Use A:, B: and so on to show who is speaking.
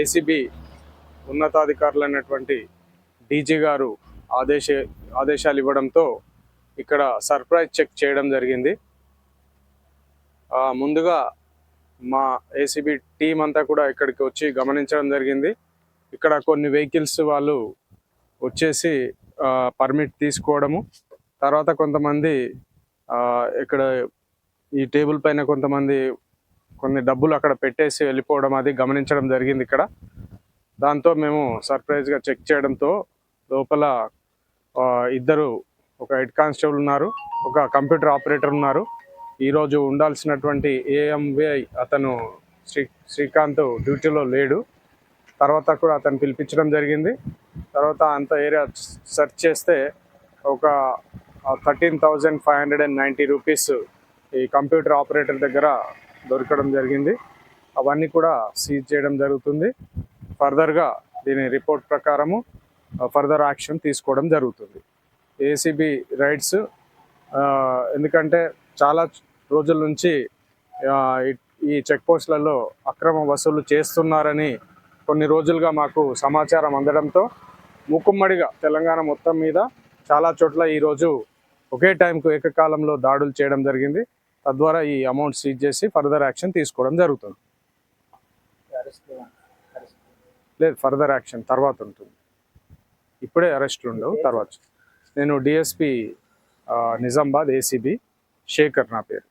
A: ACB ఉన్నతాధికారులైనటువంటి DG గారు ఆదేశ ఆదేశాలు ఇవ్వడంతో ఇక్కడ సర్ప్రైజ్ చెక్ చేయడం జరిగింది. ముందుగా మా ఏసీబీ టీం అంతా కూడా ఇక్కడికి వచ్చి గమనించడం జరిగింది. ఇక్కడ కొన్ని వెహికల్స్ వాళ్ళు వచ్చేసి పర్మిట్ తీసుకోవడము. తర్వాత కొంతమంది ఇక్కడ ఈ టేబుల్ పైన కొంతమంది కొన్ని డబ్బులు అక్కడ పెట్టేసి వెళ్ళిపోవడం అది గమనించడం జరిగింది ఇక్కడ. దాంతో మేము సర్ప్రైజ్గా చెక్ చేయడంతో లోపల ఇద్దరు ఒక హెడ్ కానిస్టేబుల్ ఉన్నారు ఒక కంప్యూటర్ ఆపరేటర్ ఉన్నారు. ఈరోజు ఉండాల్సినటువంటి ఏఎంవిఐ అతను శ్రీ శ్రీకాంత్ డ్యూటీలో లేడు. తర్వాత కూడా అతను పిలిపించడం జరిగింది. తర్వాత అంత ఏరియా సెర్చ్ చేస్తే ఒక thirteen thousand five hundred and ninety rupees ఈ కంప్యూటర్ ఆపరేటర్ దగ్గర దొరకడం జరిగింది. అవన్నీ కూడా సీజ్ చేయడం జరుగుతుంది. ఫర్దర్గా దీని రిపోర్ట్ ప్రకారము ఫర్దర్ యాక్షన్ తీసుకోవడం జరుగుతుంది. ఏసీబీ రైడ్స్ ఎందుకంటే చాలా రోజుల నుంచి ఈ- చెక్ పోస్టులలో అక్రమ వసూలు చేస్తున్నారని కొన్ని రోజులుగా మాకు సమాచారం అందడంతో ముక్కుమ్మడిగా తెలంగాణ మొత్తం మీద చాలా చోట్ల ఈరోజు ఒకే టైంకు ఏకకాలంలో దాడులు చేయడం జరిగింది. తద్వారా ఈ అమౌంట్ సీజ్ చేసి ఫర్దర్ యాక్షన్ తీసుకోవడం జరుగుతుంది. లేదు ఫర్దర్ యాక్షన్ తర్వాత ఉంటుంది. ఇప్పుడే అరెస్ట్ ఉండవు తర్వాత. నేను డిఎస్పి నిజామాబాద్ ఏసీబీ శేఖర్ నా పేరు.